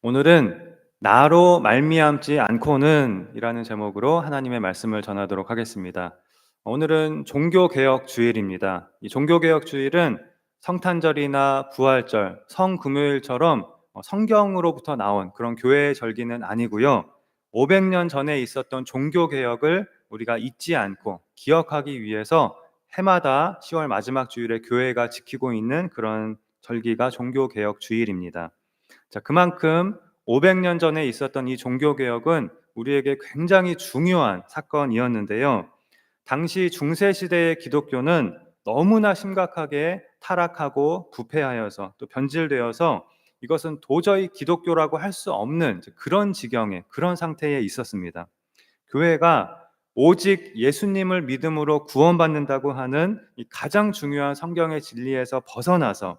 오늘은 나로 말미암지 않고는 이라는 제목으로 하나님의 말씀을 전하도록 하겠습니다. 오늘은 종교개혁 주일입니다. 이 종교개혁 주일은 성탄절이나 부활절, 성금요일처럼 어, 성경으로부터 나온 그런 교회의 절기는 아니고요. 500년 전에 있었던 종교개혁을 우리가 잊지 않고 기억하기 위해서 해마다 10월 마지막 주일에 교회가 지키고 있는 그런 절기가 종교개혁 주일입니다. 자, 그만큼 500년 전에 있었던 이 종교개혁은 우리에게 굉장히 중요한 사건이었는데요. 당시 중세 시대의 기독교는 너무나 심각하게 타락하고 부패하여서 또 변질되어서 이것은 도저히 기독교라고 할 수 없는 그런 지경에 그런 상태에 있었습니다. 교회가 오직 예수님을 믿음으로 구원받는다고 하는 이 가장 중요한 성경의 진리에서 벗어나서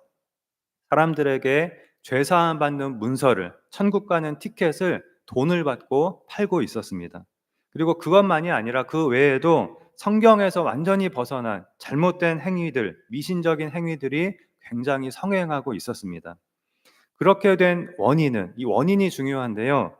사람들에게 죄사함 받는 문서를 천국 가는 티켓을 돈을 받고 팔고 있었습니다. 그리고 그것만이 아니라 그 외에도 성경에서 완전히 벗어난 잘못된 행위들, 미신적인 행위들이 굉장히 성행하고 있었습니다. 그렇게 된 원인은 이 원인이 중요한데요.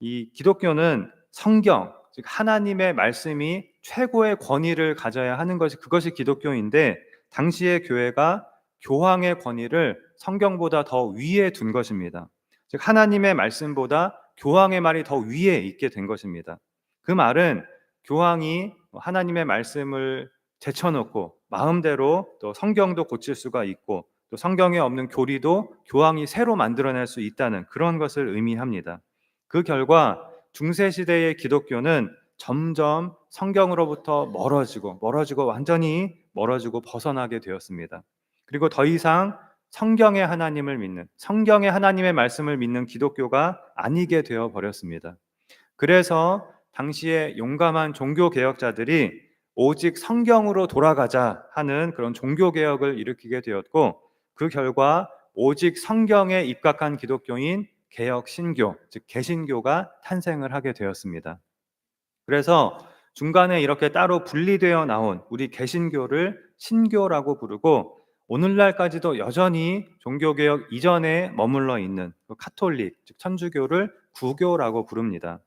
이 기독교는 성경, 즉 하나님의 말씀이 최고의 권위를 가져야 하는 것이 그것이 기독교인데 당시의 교회가 교황의 권위를 성경보다 더 위에 둔 것입니다. 즉 하나님의 말씀보다 교황의 말이 더 위에 있게 된 것입니다. 그 말은 교황이 하나님의 말씀을 제쳐놓고 마음대로 또 성경도 고칠 수가 있고 또 성경에 없는 교리도 교황이 새로 만들어낼 수 있다는 그런 것을 의미합니다. 그 결과 중세 시대의 기독교는 점점 성경으로부터 멀어지고 멀어지고 완전히 멀어지고 벗어나게 되었습니다. 그리고 더 이상 성경의 하나님을 믿는 성경의 하나님의 말씀을 믿는 기독교가 아니게 되어 버렸습니다. 그래서 당시에 용감한 종교 개혁자들이 오직 성경으로 돌아가자 하는 그런 종교 개혁을 일으키게 되었고 그 결과 오직 성경에 입각한 기독교인 개혁 신교, 즉 개신교가 탄생을 하게 되었습니다. 그래서 중간에 이렇게 따로 분리되어 나온 우리 개신교를 신교라고 부르고 오늘날까지도 여전히 종교개혁 이전에 머물러 있는 그 카톨릭, 즉 천주교를 구교라고 부릅니다.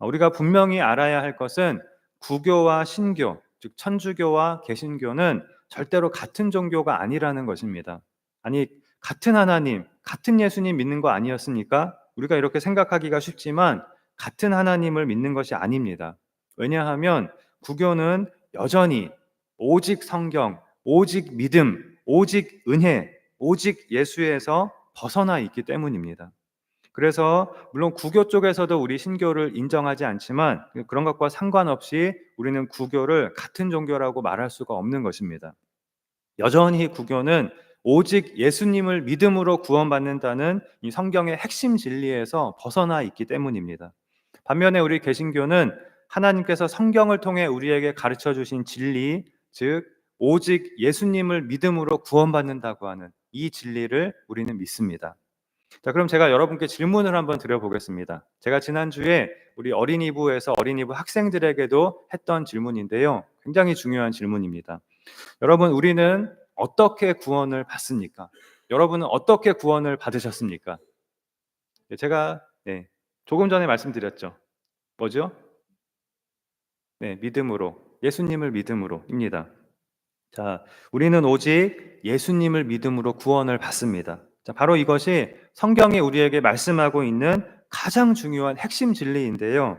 우리가 분명히 알아야 할 것은 구교와 신교, 즉 천주교와 개신교는 절대로 같은 종교가 아니라는 것입니다. 아니, 같은 하나님, 같은 예수님 믿는 거 아니었습니까? 우리가 이렇게 생각하기가 쉽지만 같은 하나님을 믿는 것이 아닙니다. 왜냐하면 구교는 여전히 오직 성경, 오직 믿음, 오직 은혜, 오직 예수에서 벗어나 있기 때문입니다. 그래서 물론 구교 쪽에서도 우리 신교를 인정하지 않지만 그런 것과 상관없이 우리는 구교를 같은 종교라고 말할 수가 없는 것입니다. 여전히 구교는 오직 예수님을 믿음으로 구원받는다는 이 성경의 핵심 진리에서 벗어나 있기 때문입니다. 반면에 우리 개신교는 하나님께서 성경을 통해 우리에게 가르쳐 주신 진리, 즉 오직 예수님을 믿음으로 구원받는다고 하는 이 진리를 우리는 믿습니다. 자, 그럼 제가 여러분께 질문을 한번 드려보겠습니다. 제가 지난주에 우리 어린이부에서 어린이부 학생들에게도 했던 질문인데요. 굉장히 중요한 질문입니다. 여러분, 우리는 어떻게 구원을 받습니까? 여러분은 어떻게 구원을 받으셨습니까? 네, 제가 네, 조금 전에 말씀드렸죠. 뭐죠? 네, 믿음으로. 예수님을 믿음으로입니다. 자, 우리는 오직 예수님을 믿음으로 구원을 받습니다. 자, 바로 이것이 성경이 우리에게 말씀하고 있는 가장 중요한 핵심 진리인데요.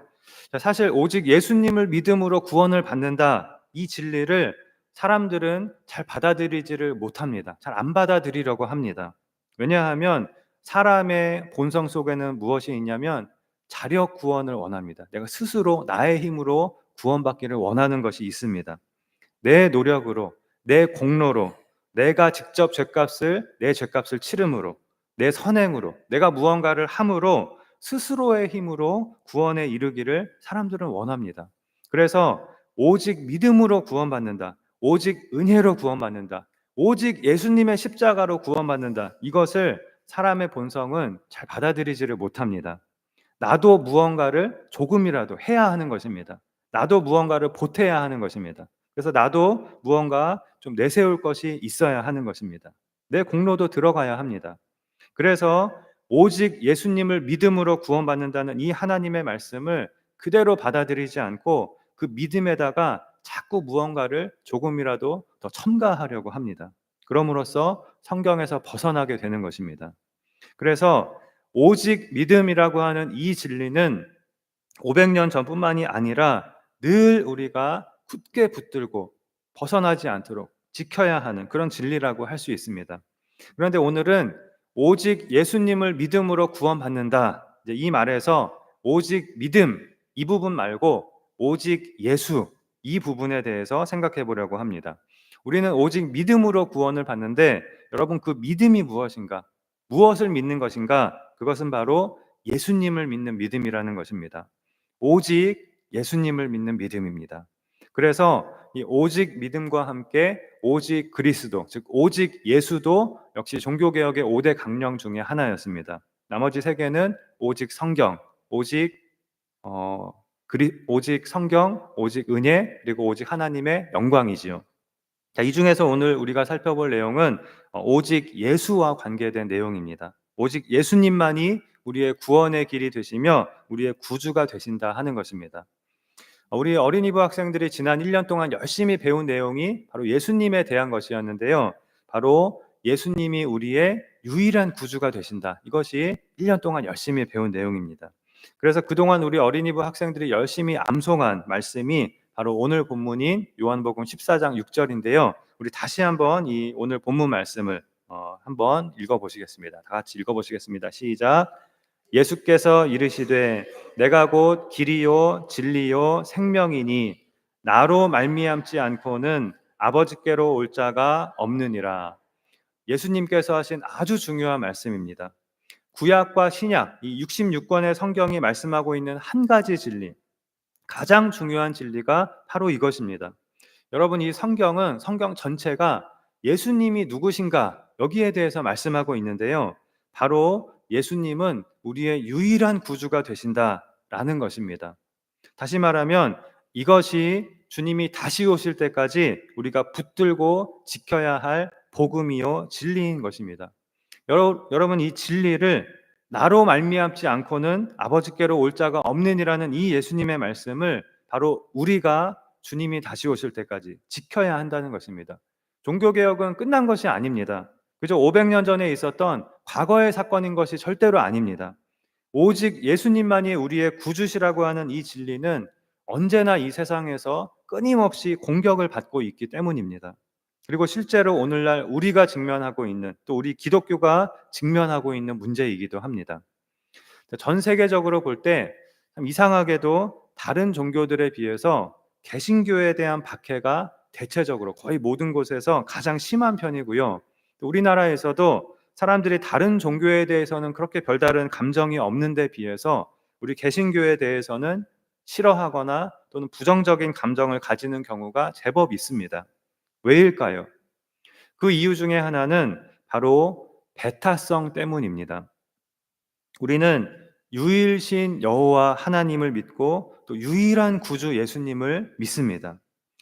자, 사실 오직 예수님을 믿음으로 구원을 받는다. 이 진리를 사람들은 잘 받아들이지를 못합니다. 잘 안 받아들이려고 합니다. 왜냐하면 사람의 본성 속에는 무엇이 있냐면 자력 구원을 원합니다. 내가 스스로 나의 힘으로 구원받기를 원하는 것이 있습니다. 내 노력으로, 내 공로로, 내가 직접 죄값을, 내 죄값을 치름으로, 내 선행으로, 내가 무언가를 함으로 스스로의 힘으로 구원에 이르기를 사람들은 원합니다. 그래서 오직 믿음으로 구원받는다. 오직 은혜로 구원받는다. 오직 예수님의 십자가로 구원받는다. 이것을 사람의 본성은 잘 받아들이지를 못합니다. 나도 무언가를 조금이라도 해야 하는 것입니다. 나도 무언가를 보태야 하는 것입니다. 그래서 나도 무언가 좀 내세울 것이 있어야 하는 것입니다. 내 공로도 들어가야 합니다. 그래서 오직 예수님을 믿음으로 구원받는다는 이 하나님의 말씀을 그대로 받아들이지 않고 그 믿음에다가 자꾸 무언가를 조금이라도 더 첨가하려고 합니다. 그럼으로써 성경에서 벗어나게 되는 것입니다. 그래서 오직 믿음이라고 하는 이 진리는 500년 전뿐만이 아니라 늘 우리가 굳게 붙들고 벗어나지 않도록 지켜야 하는 그런 진리라고 할 수 있습니다. 그런데 오늘은 오직 예수님을 믿음으로 구원받는다. 이 말에서 오직 믿음 이 부분 말고 오직 예수 이 부분에 대해서 생각해 보려고 합니다. 우리는 오직 믿음으로 구원을 받는데 여러분 그 믿음이 무엇인가? 무엇을 믿는 것인가? 그것은 바로 예수님을 믿는 믿음이라는 것입니다. 오직 예수님을 믿는 믿음입니다. 그래서 이 오직 믿음과 함께 오직 그리스도, 즉 오직 예수도 역시 종교 개혁의 5대 강령 중의 하나였습니다. 나머지 세 개는 오직 성경, 오직 어, 그리, 오직 성경, 오직 은혜, 그리고 오직 하나님의 영광이지요. 자, 이 중에서 오늘 우리가 살펴볼 내용은 어, 오직 예수와 관계된 내용입니다. 오직 예수님만이 우리의 구원의 길이 되시며 우리의 구주가 되신다 하는 것입니다. 어, 우리 어린이부 학생들이 지난 1년 동안 열심히 배운 내용이 바로 예수님에 대한 것이었는데요. 바로 예수님이 우리의 유일한 구주가 되신다. 이것이 1년 동안 열심히 배운 내용입니다. 그래서 그동안 우리 어린이부 학생들이 열심히 암송한 말씀이 바로 오늘 본문인 요한복음 14장 6절인데요. 우리 다시 한번 이 오늘 본문 말씀을 어, 한번 읽어보시겠습니다. 다 같이 읽어보시겠습니다. 시작. 예수께서 이르시되 내가 곧 길이요 진리요 생명이니 나로 말미암지 않고는 아버지께로 올 자가 없느니라. 예수님께서 하신 아주 중요한 말씀입니다. 구약과 신약 이 66권의 성경이 말씀하고 있는 한 가지 진리 가장 중요한 진리가 바로 이것입니다. 여러분 이 성경은 성경 전체가 예수님이 누구신가 여기에 대해서 말씀하고 있는데요. 바로 예수님은 우리의 유일한 구주가 되신다라는 것입니다. 다시 말하면 이것이 주님이 다시 오실 때까지 우리가 붙들고 지켜야 할 복음이요 진리인 것입니다. 여러분 이 진리를 나로 말미암지 않고는 아버지께로 올 자가 없느니라는 이 예수님의 말씀을 바로 우리가 주님이 다시 오실 때까지 지켜야 한다는 것입니다. 종교 개혁은 끝난 것이 아닙니다. 그저 500년 전에 있었던 과거의 사건인 것이 절대로 아닙니다. 오직 예수님만이 우리의 구주시라고 하는 이 진리는 언제나 이 세상에서 끊임없이 공격을 받고 있기 때문입니다. 그리고 실제로 오늘날 우리가 직면하고 있는 또 우리 기독교가 직면하고 있는 문제이기도 합니다. 전 세계적으로 볼 때 이상하게도 다른 종교들에 비해서 개신교에 대한 박해가 대체적으로 거의 모든 곳에서 가장 심한 편이고요. 우리나라에서도 사람들이 다른 종교에 대해서는 그렇게 별다른 감정이 없는데 비해서 우리 개신교에 대해서는 싫어하거나 또는 부정적인 감정을 가지는 경우가 제법 있습니다. 왜일까요? 그 이유 중에 하나는 바로 배타성 때문입니다. 우리는 유일신 여호와 하나님을 믿고 또 유일한 구주 예수님을 믿습니다.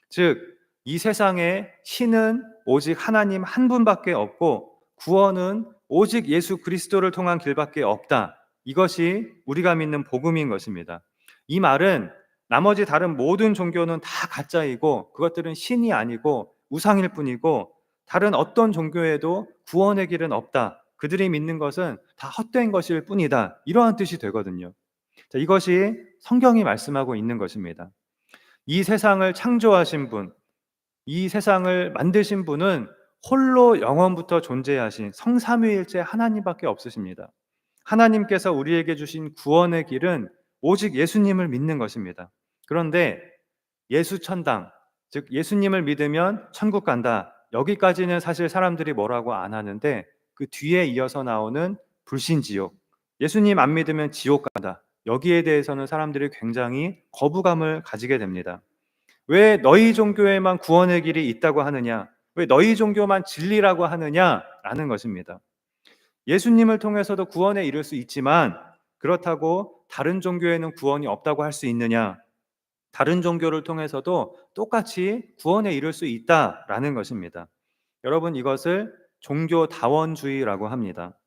즉, 이 세상에 신은 오직 하나님 한 분밖에 없고 구원은 오직 예수 그리스도를 통한 길밖에 없다. 이것이 우리가 믿는 복음인 것입니다. 이 말은 나머지 다른 모든 종교는 다 가짜이고 그것들은 신이 아니고 우상일 뿐이고 다른 어떤 종교에도 구원의 길은 없다. 그들이 믿는 것은 다 헛된 것일 뿐이다. 이러한 뜻이 되거든요. 자, 이것이 성경이 말씀하고 있는 것입니다. 이 세상을 창조하신 분, 이 세상을 만드신 분은 홀로 영원부터 존재하신 성삼위일체 하나님밖에 없으십니다. 하나님께서 우리에게 주신 구원의 길은 오직 예수님을 믿는 것입니다. 그런데 예수 천당, 즉 예수님을 믿으면 천국 간다. 여기까지는 사실 사람들이 뭐라고 안 하는데 그 뒤에 이어서 나오는 불신 지옥. 예수님 안 믿으면 지옥 간다. 여기에 대해서는 사람들이 굉장히 거부감을 가지게 됩니다. 왜 너희 종교에만 구원의 길이 있다고 하느냐? 왜 너희 종교만 진리라고 하느냐라는 것입니다. 예수님을 통해서도 구원에 이를 수 있지만 그렇다고 다른 종교에는 구원이 없다고 할 수 있느냐? 다른 종교를 통해서도 똑같이 구원에 이를 수 있다라는 것입니다. 여러분 이것을 종교 다원주의라고 합니다.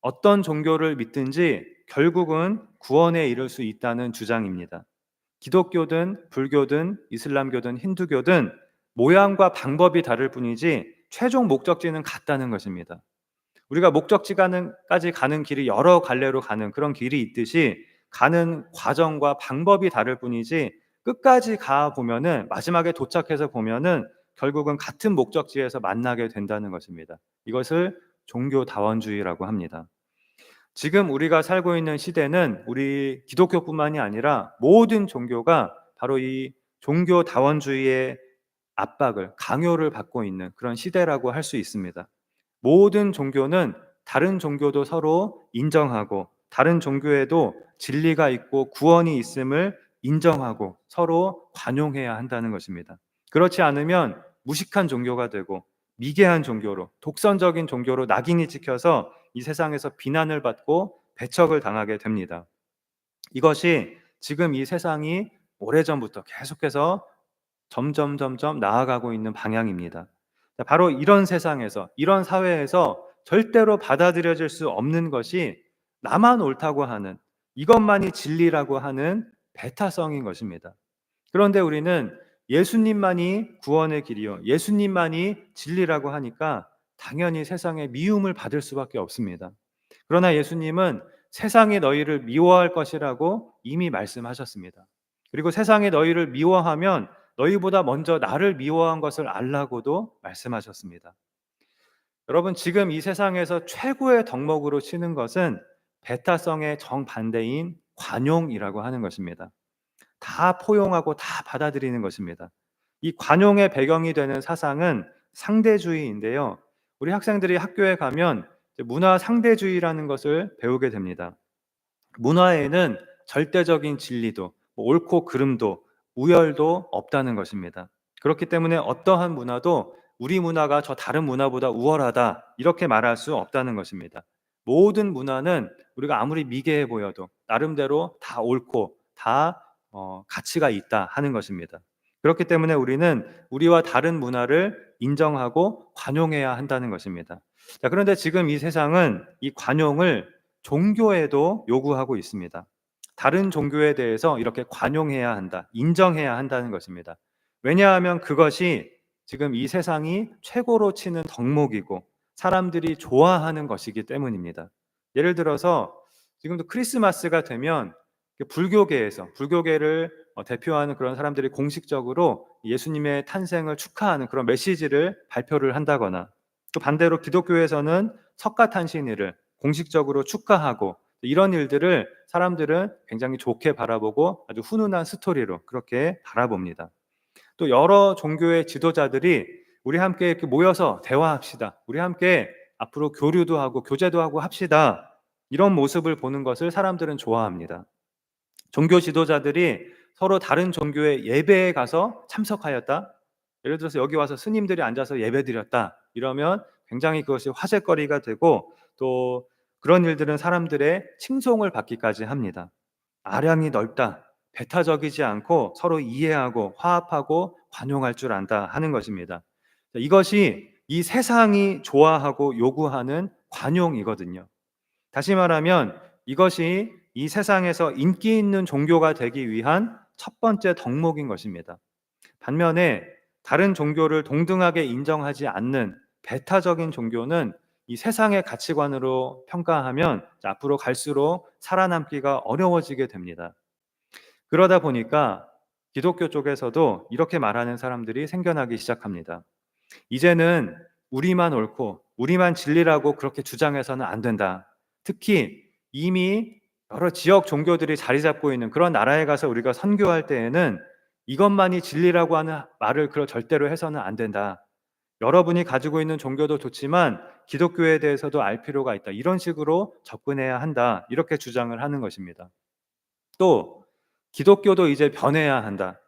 어떤 종교를 믿든지 결국은 구원에 이를 수 있다는 주장입니다. 기독교든 불교든 이슬람교든 힌두교든 모양과 방법이 다를 뿐이지 최종 목적지는 같다는 것입니다. 우리가 목적지까지 가는 길이 여러 갈래로 가는 그런 길이 있듯이 가는 과정과 방법이 다를 뿐이지 끝까지 가 보면은 마지막에 도착해서 보면은 결국은 같은 목적지에서 만나게 된다는 것입니다. 이것을 종교 다원주의라고 합니다. 지금 우리가 살고 있는 시대는 우리 기독교뿐만이 아니라 모든 종교가 바로 이 종교 다원주의의 압박을 강요를 받고 있는 그런 시대라고 할 수 있습니다. 모든 종교는 다른 종교도 서로 인정하고 다른 종교에도 진리가 있고 구원이 있음을 인정하고 서로 관용해야 한다는 것입니다. 그렇지 않으면 무식한 종교가 되고 미개한 종교로 독선적인 종교로 낙인이 찍혀서 이 세상에서 비난을 받고 배척을 당하게 됩니다. 이것이 지금 이 세상이 오래전부터 계속해서 점점 점점 나아가고 있는 방향입니다. 바로 이런 세상에서 이런 사회에서 절대로 받아들여질 수 없는 것이 나만 옳다고 하는 이것만이 진리라고 하는 배타성인 것입니다. 그런데 우리는 예수님만이 구원의 길이요. 예수님만이 진리라고 하니까 당연히 세상에 미움을 받을 수밖에 없습니다. 그러나 예수님은 세상이 너희를 미워할 것이라고 이미 말씀하셨습니다. 그리고 세상이 너희를 미워하면 너희보다 먼저 나를 미워한 것을 알라고도 말씀하셨습니다. 여러분, 지금 이 세상에서 최고의 덕목으로 치는 것은 배타성의 정반대인 관용이라고 하는 것입니다. 다 포용하고 다 받아들이는 것입니다. 이 관용의 배경이 되는 사상은 상대주의인데요. 우리 학생들이 학교에 가면 문화 상대주의라는 것을 배우게 됩니다. 문화에는 절대적인 진리도, 뭐 옳고 그름도, 우열도 없다는 것입니다. 그렇기 때문에 어떠한 문화도 우리 문화가 저 다른 문화보다 우월하다 이렇게 말할 수 없다는 것입니다. 모든 문화는 우리가 아무리 미개해 보여도 나름대로 다 옳고 다 어, 가치가 있다 하는 것입니다. 그렇기 때문에 우리는 우리와 다른 문화를 인정하고 관용해야 한다는 것입니다. 자, 그런데 지금 이 세상은 이 관용을 종교에도 요구하고 있습니다. 다른 종교에 대해서 이렇게 관용해야 한다, 인정해야 한다는 것입니다. 왜냐하면 그것이 지금 이 세상이 최고로 치는 덕목이고 사람들이 좋아하는 것이기 때문입니다. 예를 들어서 지금도 크리스마스가 되면 불교계에서 불교계를 어, 대표하는 그런 사람들이 공식적으로 예수님의 탄생을 축하하는 그런 메시지를 발표를 한다거나 또 반대로 기독교에서는 석가탄신일을 공식적으로 축하하고 이런 일들을 사람들은 굉장히 좋게 바라보고 아주 훈훈한 스토리로 그렇게 바라봅니다. 또 여러 종교의 지도자들이 우리 함께 이렇게 모여서 대화합시다. 우리 함께 앞으로 교류도 하고 교제도 하고 합시다. 이런 모습을 보는 것을 사람들은 좋아합니다. 종교 지도자들이 서로 다른 종교의 예배에 가서 참석하였다. 예를 들어서 여기 와서 스님들이 앉아서 예배 드렸다. 이러면 굉장히 그것이 화제거리가 되고 또 그런 일들은 사람들의 칭송을 받기까지 합니다. 아량이 넓다. 배타적이지 않고 서로 이해하고 화합하고 관용할 줄 안다 하는 것입니다. 이것이 이 세상이 좋아하고 요구하는 관용이거든요. 다시 말하면 이것이 이 세상에서 인기 있는 종교가 되기 위한 첫 번째 덕목인 것입니다. 반면에 다른 종교를 동등하게 인정하지 않는 배타적인 종교는 이 세상의 가치관으로 평가하면 앞으로 갈수록 살아남기가 어려워지게 됩니다. 그러다 보니까 기독교 쪽에서도 이렇게 말하는 사람들이 생겨나기 시작합니다. 이제는 우리만 옳고 우리만 진리라고 그렇게 주장해서는 안 된다. 특히 이미 여러 지역 종교들이 자리 잡고 있는 그런 나라에 가서 우리가 선교할 때에는 이것만이 진리라고 하는 말을 그런 절대로 해서는 안 된다. 여러분이 가지고 있는 종교도 좋지만 기독교에 대해서도 알 필요가 있다. 이런 식으로 접근해야 한다. 이렇게 주장을 하는 것입니다. 또 기독교도 이제 변해야 한다.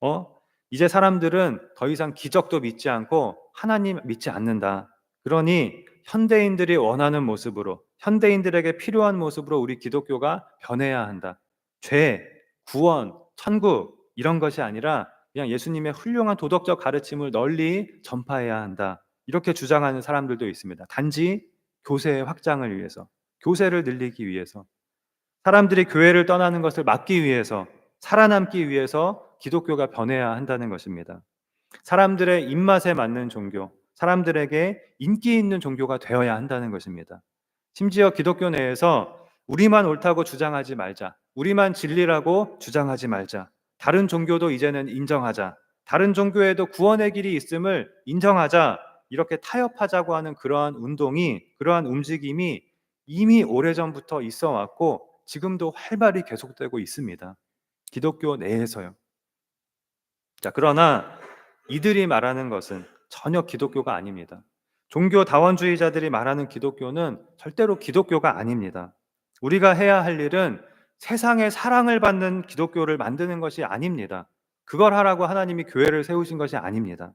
어? 이제 사람들은 더 이상 기적도 믿지 않고 하나님 믿지 않는다. 그러니 현대인들이 원하는 모습으로 현대인들에게 필요한 모습으로 우리 기독교가 변해야 한다. 죄, 구원, 천국 이런 것이 아니라 그냥 예수님의 훌륭한 도덕적 가르침을 널리 전파해야 한다. 이렇게 주장하는 사람들도 있습니다. 단지 교세의 확장을 위해서, 교세를 늘리기 위해서, 사람들이 교회를 떠나는 것을 막기 위해서, 살아남기 위해서 기독교가 변해야 한다는 것입니다. 사람들의 입맛에 맞는 종교, 사람들에게 인기 있는 종교가 되어야 한다는 것입니다. 심지어 기독교 내에서 우리만 옳다고 주장하지 말자. 우리만 진리라고 주장하지 말자. 다른 종교도 이제는 인정하자. 다른 종교에도 구원의 길이 있음을 인정하자. 이렇게 타협하자고 하는 그러한 운동이, 그러한 움직임이 이미 오래전부터 있어 왔고 지금도 활발히 계속되고 있습니다. 기독교 내에서요. 자, 그러나 이들이 말하는 것은 전혀 기독교가 아닙니다. 종교 다원주의자들이 말하는 기독교는 절대로 기독교가 아닙니다. 우리가 해야 할 일은 세상의 사랑을 받는 기독교를 만드는 것이 아닙니다. 그걸 하라고 하나님이 교회를 세우신 것이 아닙니다.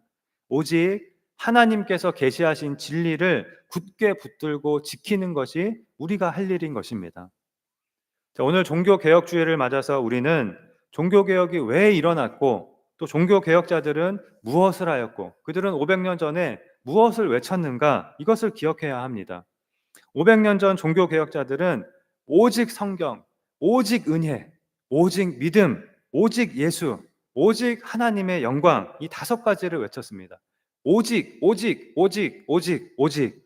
오직 하나님께서 계시하신 진리를 굳게 붙들고 지키는 것이 우리가 할 일인 것입니다. 자, 오늘 종교개혁주의를 맞아서 우리는 종교개혁이 왜 일어났고 또 종교개혁자들은 무엇을 하였고 그들은 500년 전에 무엇을 외쳤는가 이것을 기억해야 합니다. 500년 전 종교 개혁자들은 오직 성경, 오직 은혜, 오직 믿음, 오직 예수, 오직 하나님의 영광 이 다섯 가지를 외쳤습니다. 오직, 오직, 오직, 오직, 오직.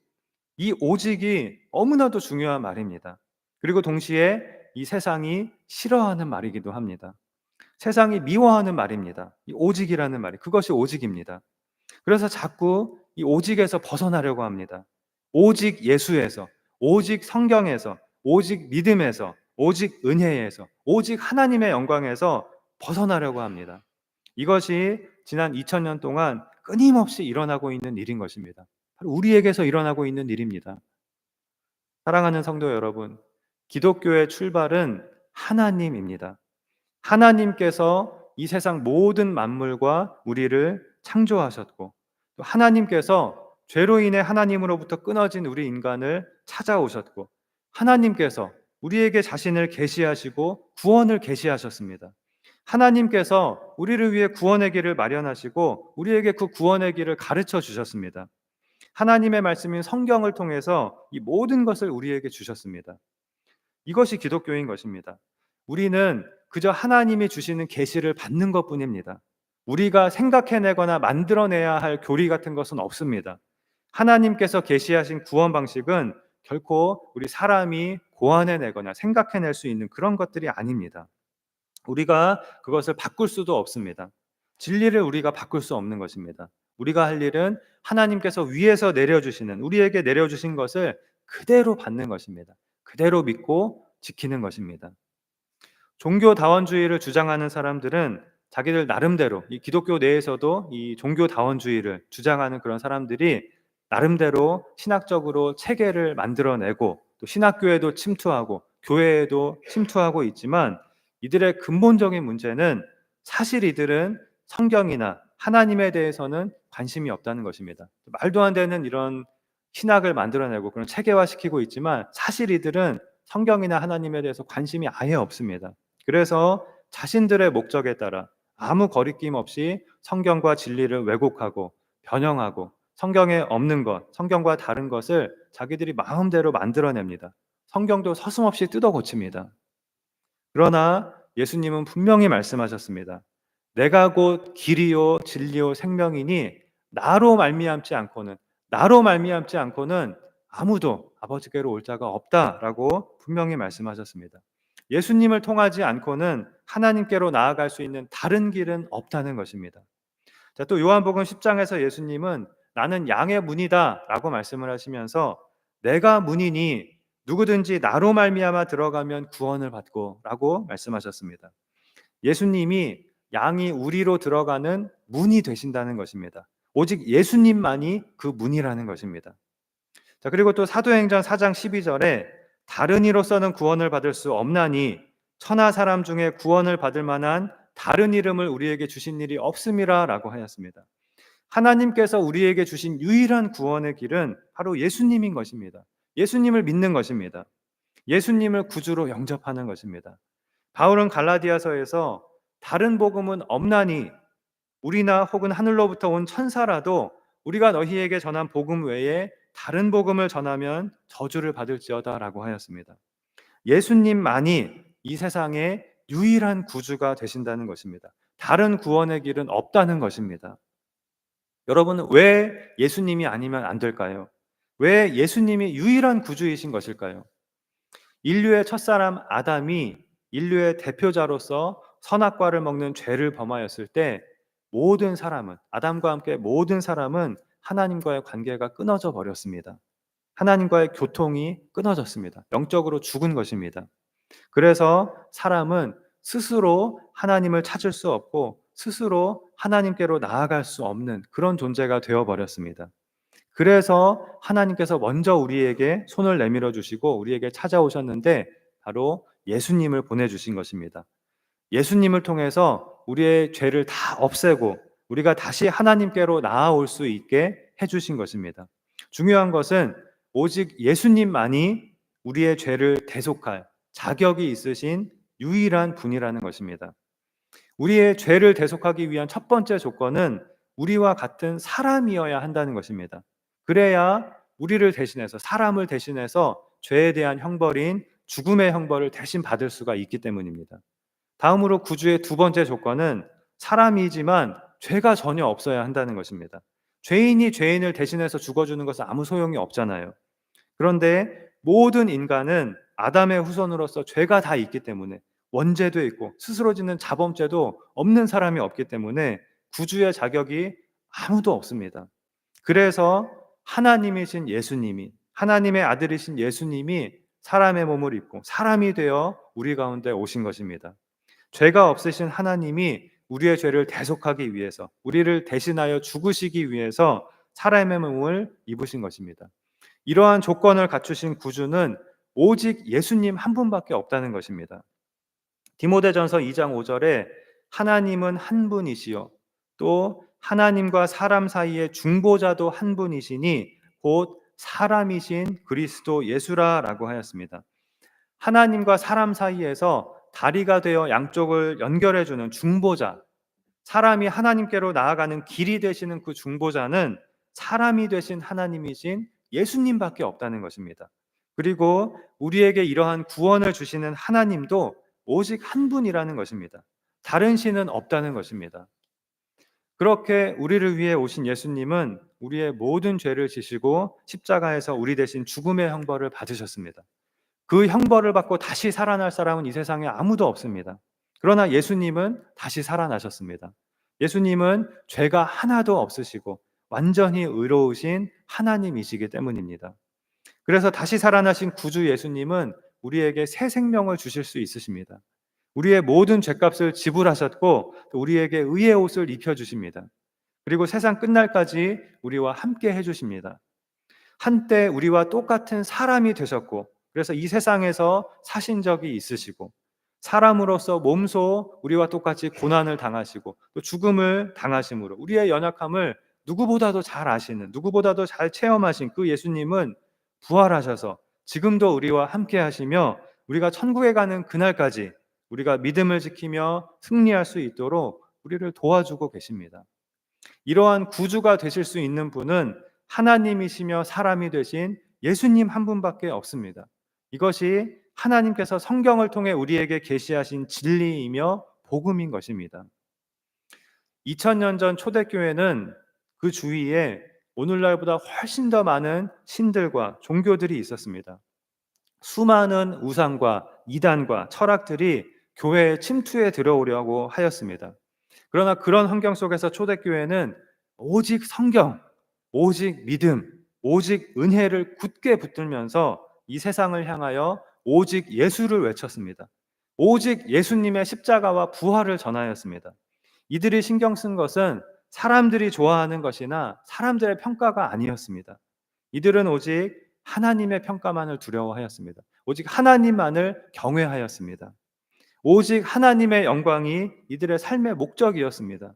이 오직이 너무나도 중요한 말입니다. 그리고 동시에 이 세상이 싫어하는 말이기도 합니다. 세상이 미워하는 말입니다. 이 오직이라는 말이 그것이 오직입니다. 그래서 자꾸 이 오직에서 벗어나려고 합니다. 오직 예수에서, 오직 성경에서, 오직 믿음에서, 오직 은혜에서, 오직 하나님의 영광에서 벗어나려고 합니다. 이것이 지난 2000년 동안 끊임없이 일어나고 있는 일인 것입니다. 바로 우리에게서 일어나고 있는 일입니다. 사랑하는 성도 여러분, 기독교의 출발은 하나님입니다. 하나님께서 이 세상 모든 만물과 우리를 창조하셨고 또 하나님께서 죄로 인해 하나님으로부터 끊어진 우리 인간을 찾아오셨고 하나님께서 우리에게 자신을 계시하시고 구원을 계시하셨습니다. 하나님께서 우리를 위해 구원의 길을 마련하시고 우리에게 그 구원의 길을 가르쳐 주셨습니다. 하나님의 말씀인 성경을 통해서 이 모든 것을 우리에게 주셨습니다. 이것이 기독교인 것입니다. 우리는 그저 하나님이 주시는 계시를 받는 것뿐입니다. 우리가 생각해내거나 만들어내야 할 교리 같은 것은 없습니다. 하나님께서 계시하신 구원 방식은 결코 우리 사람이 고안해내거나 생각해낼 수 있는 그런 것들이 아닙니다. 우리가 그것을 바꿀 수도 없습니다. 진리를 우리가 바꿀 수 없는 것입니다. 우리가 할 일은 하나님께서 위에서 내려주시는 우리에게 내려주신 것을 그대로 받는 것입니다. 그대로 믿고 지키는 것입니다. 종교 다원주의를 주장하는 사람들은 자기들 나름대로 이 기독교 내에서도 이 종교 다원주의를 주장하는 그런 사람들이 나름대로 신학적으로 체계를 만들어내고 또 신학교에도 침투하고 교회에도 침투하고 있지만 이들의 근본적인 문제는 사실 이들은 성경이나 하나님에 대해서는 관심이 없다는 것입니다. 말도 안 되는 이런 신학을 만들어내고 그런 체계화시키고 있지만 사실 이들은 성경이나 하나님에 대해서 관심이 아예 없습니다. 그래서 자신들의 목적에 따라 아무 거리낌 없이 성경과 진리를 왜곡하고 변형하고 성경에 없는 것, 성경과 다른 것을 자기들이 마음대로 만들어냅니다. 성경도 서슴없이 뜯어 고칩니다. 그러나 예수님은 분명히 말씀하셨습니다. 내가 곧 길이요 진리요 생명이니 나로 말미암지 않고는 나로 말미암지 않고는 아무도 아버지께로 올 자가 없다라고 분명히 말씀하셨습니다. 예수님을 통하지 않고는 하나님께로 나아갈 수 있는 다른 길은 없다는 것입니다. 자, 또 요한복음 10장에서 예수님은 나는 양의 문이다라고 말씀을 하시면서 내가 문이니 누구든지 나로 말미암아 들어가면 구원을 받고라고 말씀하셨습니다. 예수님이 양이 우리로 들어가는 문이 되신다는 것입니다. 오직 예수님만이 그 문이라는 것입니다. 자, 그리고 또 사도행전 4장 12절에 다른 이로서는 구원을 받을 수 없나니 천하 사람 중에 구원을 받을 만한 다른 이름을 우리에게 주신 일이 없음이라라고 하였습니다. 하나님께서 우리에게 주신 유일한 구원의 길은 바로 예수님인 것입니다. 예수님을 믿는 것입니다. 예수님을 구주로 영접하는 것입니다. 바울은 갈라디아서에서 다른 복음은 없나니 우리나 혹은 하늘로부터 온 천사라도 우리가 너희에게 전한 복음 외에 다른 복음을 전하면 저주를 받을지어다라고 하였습니다. 예수님만이 이 세상의 유일한 구주가 되신다는 것입니다. 다른 구원의 길은 없다는 것입니다. 여러분은 왜 예수님이 아니면 안 될까요? 왜 예수님이 유일한 구주이신 것일까요? 인류의 첫사람 아담이 인류의 대표자로서 선악과를 먹는 죄를 범하였을 때 모든 사람은 아담과 함께 모든 사람은 하나님과의 관계가 끊어져 버렸습니다. 하나님과의 교통이 끊어졌습니다. 영적으로 죽은 것입니다. 그래서 사람은 스스로 하나님을 찾을 수 없고 스스로 하나님께로 나아갈 수 없는 그런 존재가 되어 버렸습니다. 그래서 하나님께서 먼저 우리에게 손을 내밀어 주시고 우리에게 찾아오셨는데 바로 예수님을 보내 주신 것입니다. 예수님을 통해서 우리의 죄를 다 없애고 우리가 다시 하나님께로 나아올 수 있게 해 주신 것입니다. 중요한 것은 오직 예수님만이 우리의 죄를 대속할 자격이 있으신 유일한 분이라는 것입니다. 우리의 죄를 대속하기 위한 첫 번째 조건은 우리와 같은 사람이어야 한다는 것입니다. 그래야 우리를 대신해서 사람을 대신해서 죄에 대한 형벌인 죽음의 형벌을 대신 받을 수가 있기 때문입니다. 다음으로 구주의 두 번째 조건은 사람이지만 죄가 전혀 없어야 한다는 것입니다. 죄인이 죄인을 대신해서 죽어주는 것은 아무 소용이 없잖아요. 그런데 모든 인간은 아담의 후손으로서 죄가 다 있기 때문에 원죄도 있고 스스로 짓는 자범죄도 없는 사람이 없기 때문에 구주의 자격이 아무도 없습니다. 그래서 하나님이신 예수님이 하나님의 아들이신 예수님이 사람의 몸을 입고 사람이 되어 우리 가운데 오신 것입니다. 죄가 없으신 하나님이 우리의 죄를 대속하기 위해서 우리를 대신하여 죽으시기 위해서 사람의 몸을 입으신 것입니다. 이러한 조건을 갖추신 구주는 오직 예수님 한 분밖에 없다는 것입니다. 디모데전서 2장 5절에 하나님은 한 분이시요 또 하나님과 사람 사이의 중보자도 한 분이시니 곧 사람이신 그리스도 예수라라고 하였습니다. 하나님과 사람 사이에서 다리가 되어 양쪽을 연결해 주는 중보자, 사람이 하나님께로 나아가는 길이 되시는 그 중보자는 사람이 되신 하나님이신 예수님밖에 없다는 것입니다. 그리고 우리에게 이러한 구원을 주시는 하나님도 오직 한 분이라는 것입니다. 다른 신은 없다는 것입니다. 그렇게 우리를 위해 오신 예수님은 우리의 모든 죄를 지시고 십자가에서 우리 대신 죽음의 형벌을 받으셨습니다. 그 형벌을 받고 다시 살아날 사람은 이 세상에 아무도 없습니다. 그러나 예수님은 다시 살아나셨습니다. 예수님은 죄가 하나도 없으시고 완전히 의로우신 하나님이시기 때문입니다. 그래서 다시 살아나신 구주 예수님은 우리에게 새 생명을 주실 수 있으십니다. 우리의 모든 죄값을 지불하셨고 우리에게 의의 옷을 입혀 주십니다. 그리고 세상 끝날까지 우리와 함께 해 주십니다. 한때 우리와 똑같은 사람이 되셨고 그래서 이 세상에서 사신 적이 있으시고 사람으로서 몸소 우리와 똑같이 고난을 당하시고 또 죽음을 당하심으로 우리의 연약함을 누구보다도 잘 아시는 누구보다도 잘 체험하신 그 예수님은 부활하셔서 지금도 우리와 함께 하시며 우리가 천국에 가는 그날까지 우리가 믿음을 지키며 승리할 수 있도록 우리를 도와주고 계십니다. 이러한 구주가 되실 수 있는 분은 하나님이시며 사람이 되신 예수님 한 분밖에 없습니다. 이것이 하나님께서 성경을 통해 우리에게 계시하신 진리이며 복음인 것입니다. 2000년 전 초대교회는 그 주위에 오늘날보다 훨씬 더 많은 신들과 종교들이 있었습니다. 수많은 우상과 이단과 철학들이 교회에 침투해 들어오려고 하였습니다. 그러나 그런 환경 속에서 초대교회는 오직 성경, 오직 믿음, 오직 은혜를 굳게 붙들면서 이 세상을 향하여 오직 예수를 외쳤습니다. 오직 예수님의 십자가와 부활을 전하였습니다. 이들이 신경 쓴 것은 사람들이 좋아하는 것이나 사람들의 평가가 아니었습니다. 이들은 오직 하나님의 평가만을 두려워하였습니다. 오직 하나님만을 경외하였습니다. 오직 하나님의 영광이 이들의 삶의 목적이었습니다.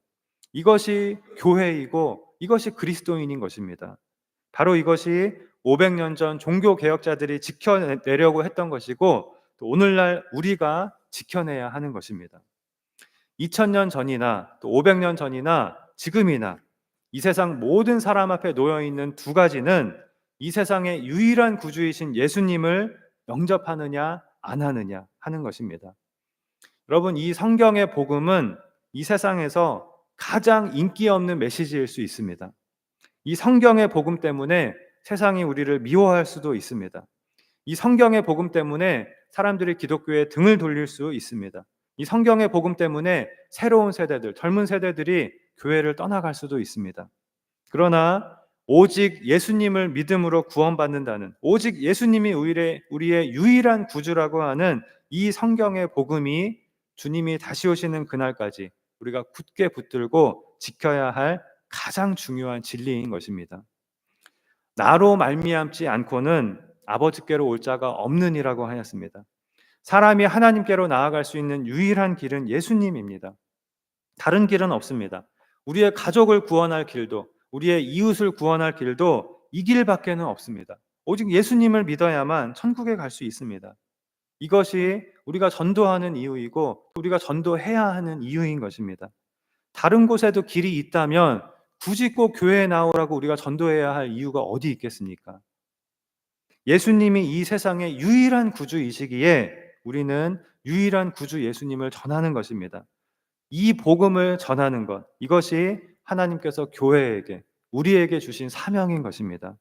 이것이 교회이고 이것이 그리스도인인 것입니다. 바로 이것이 500년 전 종교 개혁자들이 지켜내려고 했던 것이고 또 오늘날 우리가 지켜내야 하는 것입니다. 2000년 전이나 또 500년 전이나 지금이나 이 세상 모든 사람 앞에 놓여 있는 두 가지는 이 세상의 유일한 구주이신 예수님을 영접하느냐 안 하느냐 하는 것입니다. 여러분 이 성경의 복음은 이 세상에서 가장 인기 없는 메시지일 수 있습니다. 이 성경의 복음 때문에 세상이 우리를 미워할 수도 있습니다. 이 성경의 복음 때문에 사람들이 기독교에 등을 돌릴 수 있습니다. 이 성경의 복음 때문에 새로운 세대들, 젊은 세대들이 교회를 떠나갈 수도 있습니다. 그러나 오직 예수님을 믿음으로 구원받는다는 오직 예수님이 우리의, 우리의 유일한 구주라고 하는 이 성경의 복음이 주님이 다시 오시는 그날까지 우리가 굳게 붙들고 지켜야 할 가장 중요한 진리인 것입니다. 나로 말미암지 않고는 아버지께로 올 자가 없느니라고 하였습니다. 사람이 하나님께로 나아갈 수 있는 유일한 길은 예수님입니다. 다른 길은 없습니다. 우리의 가족을 구원할 길도, 우리의 이웃을 구원할 길도 이 길밖에는 없습니다. 오직 예수님을 믿어야만 천국에 갈 수 있습니다. 이것이 우리가 전도하는 이유이고 우리가 전도해야 하는 이유인 것입니다. 다른 곳에도 길이 있다면 굳이 꼭 교회에 나오라고 우리가 전도해야 할 이유가 어디 있겠습니까? 예수님이 이 세상의 유일한 구주이시기에 우리는 유일한 구주 예수님을 전하는 것입니다. 이 복음을 전하는 것, 이것이 하나님께서 교회에게, 우리에게 주신 사명인 것입니다.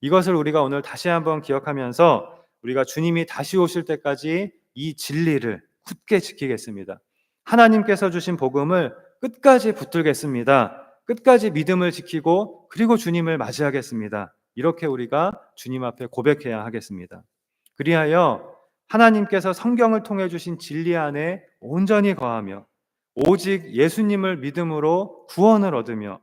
이것을 우리가 오늘 다시 한번 기억하면서 우리가 주님이 다시 오실 때까지 이 진리를 굳게 지키겠습니다. 하나님께서 주신 복음을 끝까지 붙들겠습니다. 끝까지 믿음을 지키고 그리고 주님을 맞이하겠습니다. 이렇게 우리가 주님 앞에 고백해야 하겠습니다. 그리하여 하나님께서 성경을 통해 주신 진리 안에 온전히 거하며 오직 예수님을 믿음으로 구원을 얻으며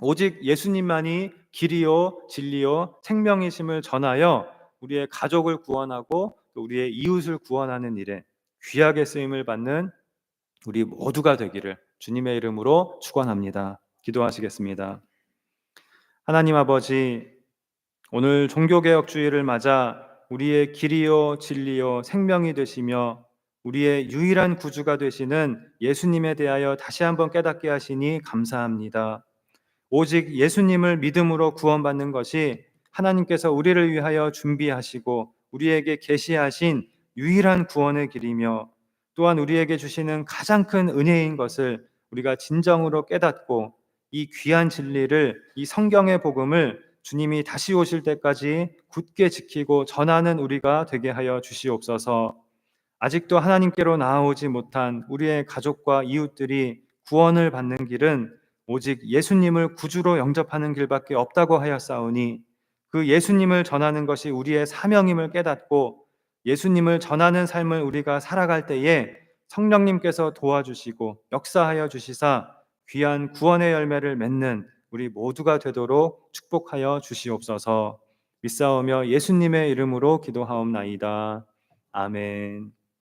오직 예수님만이 길이요 진리요 생명이심을 전하여 우리의 가족을 구원하고 또 우리의 이웃을 구원하는 일에 귀하게 쓰임을 받는 우리 모두가 되기를 주님의 이름으로 축원합니다. 기도하시겠습니다. 하나님 아버지 오늘 종교개혁 주의를 맞아 우리의 길이요 진리요 생명이 되시며 우리의 유일한 구주가 되시는 예수님에 대하여 다시 한번 깨닫게 하시니 감사합니다. 오직 예수님을 믿음으로 구원받는 것이 하나님께서 우리를 위하여 준비하시고 우리에게 계시하신 유일한 구원의 길이며 또한 우리에게 주시는 가장 큰 은혜인 것을 우리가 진정으로 깨닫고 이 귀한 진리를 이 성경의 복음을 주님이 다시 오실 때까지 굳게 지키고 전하는 우리가 되게 하여 주시옵소서. 아직도 하나님께로 나아오지 못한 우리의 가족과 이웃들이 구원을 받는 길은 오직 예수님을 구주로 영접하는 길밖에 없다고 하였사오니 그 예수님을 전하는 것이 우리의 사명임을 깨닫고 예수님을 전하는 삶을 우리가 살아갈 때에 성령님께서 도와주시고 역사하여 주시사 귀한 구원의 열매를 맺는 우리 모두가 되도록 축복하여 주시옵소서. 믿사오며 예수님의 이름으로 기도하옵나이다. 아멘.